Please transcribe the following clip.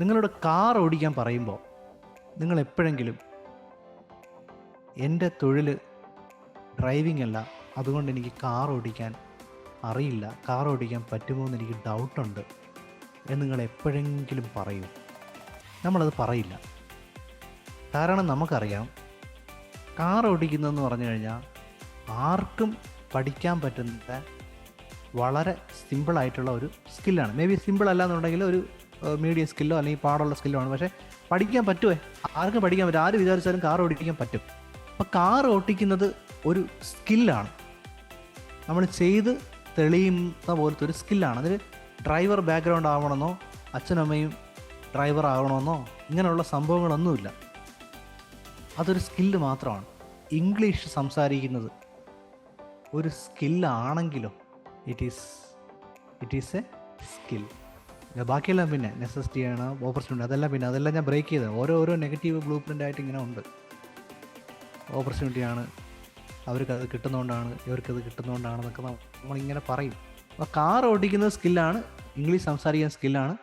നിങ്ങളോട് കാർ ഓടിക്കാൻ പറയുമ്പോൾ നിങ്ങൾ എപ്പോഴെങ്കിലും എന്റെ തൊഴിൽ ഡ്രൈവിംഗ് അല്ല അതുകൊണ്ട് എനിക്ക് കാർ ഓടിക്കാൻ അറിയില്ല കാർ ഓടിക്കാൻ പറ്റുമോ എന്ന് എനിക്ക് ഡൗട്ടുണ്ട് എന്ന് നിങ്ങൾ എപ്പോഴെങ്കിലും പറയൂ. നമ്മളത് പറയില്ല. കാരണം നമുക്കറിയാം കാർ ഓടിക്കുന്നതെന്ന് പറഞ്ഞു കഴിഞ്ഞാൽ ആർക്കും പഠിക്കാൻ പറ്റുന്ന വളരെ സിമ്പിളായിട്ടുള്ള ഒരു സ്കില്ലാണ് മേ ബി സിമ്പിൾ അല്ല എന്നുണ്ടെങ്കിൽ ഒരു മീഡിയം സ്കില്ലോ അല്ലെങ്കിൽ പാടുള്ള സ്കില്ലോ ആണ്. പക്ഷേ പഠിക്കാൻ പറ്റുമേ ആർക്കും പഠിക്കാൻ പറ്റും. ആര് വിചാരിച്ചാലും കാർ ഓടിക്കാൻ പറ്റും. അപ്പം കാർ ഓടിക്കുന്നത് ഒരു സ്കില്ലാണ് നമ്മൾ ചെയ്ത് തെളിയുന്ന പോലത്തെ ഒരു സ്കില്ലാണ് അതിൽ ഡ്രൈവർ ബാക്ക്ഗ്രൗണ്ട് ആവണമെന്നോ അച്ഛനമ്മയും ഡ്രൈവർ ആവണമെന്നോ ഇങ്ങനെയുള്ള സംഭവങ്ങളൊന്നുമില്ല. അതൊരു സ്കില്ല് മാത്രമാണ്. ഇംഗ്ലീഷ് സംസാരിക്കുന്നത് ഒരു സ്കില്ലാണെങ്കിലോ it is it is a skill ബാക്കിയെല്ലാം പിന്നെ നെസസിറ്റിയാണ് ഓപ്പർച്യൂണിറ്റി അതെല്ലാം പിന്നെ അതെല്ലാം ഞാൻ ബ്രേക്ക് ചെയ്തത്. ഓരോ ഓരോ നെഗറ്റീവ് ബ്ലൂ പ്രിന്റ് ആയിട്ട് ഇങ്ങനെ ഉണ്ട്. ഓപ്പർച്യൂണിറ്റിയാണ് അവർക്കത് കിട്ടുന്നതുകൊണ്ടാണ് ഇവർക്കത് കിട്ടുന്നതുകൊണ്ടാണെന്നൊക്കെ നമ്മളിങ്ങനെ പറയും. അപ്പോൾ കാർ ഓടിക്കുന്ന സ്കില്ലാണ് ഇംഗ്ലീഷ് സംസാരിക്കുന്ന സ്കില്ലാണ്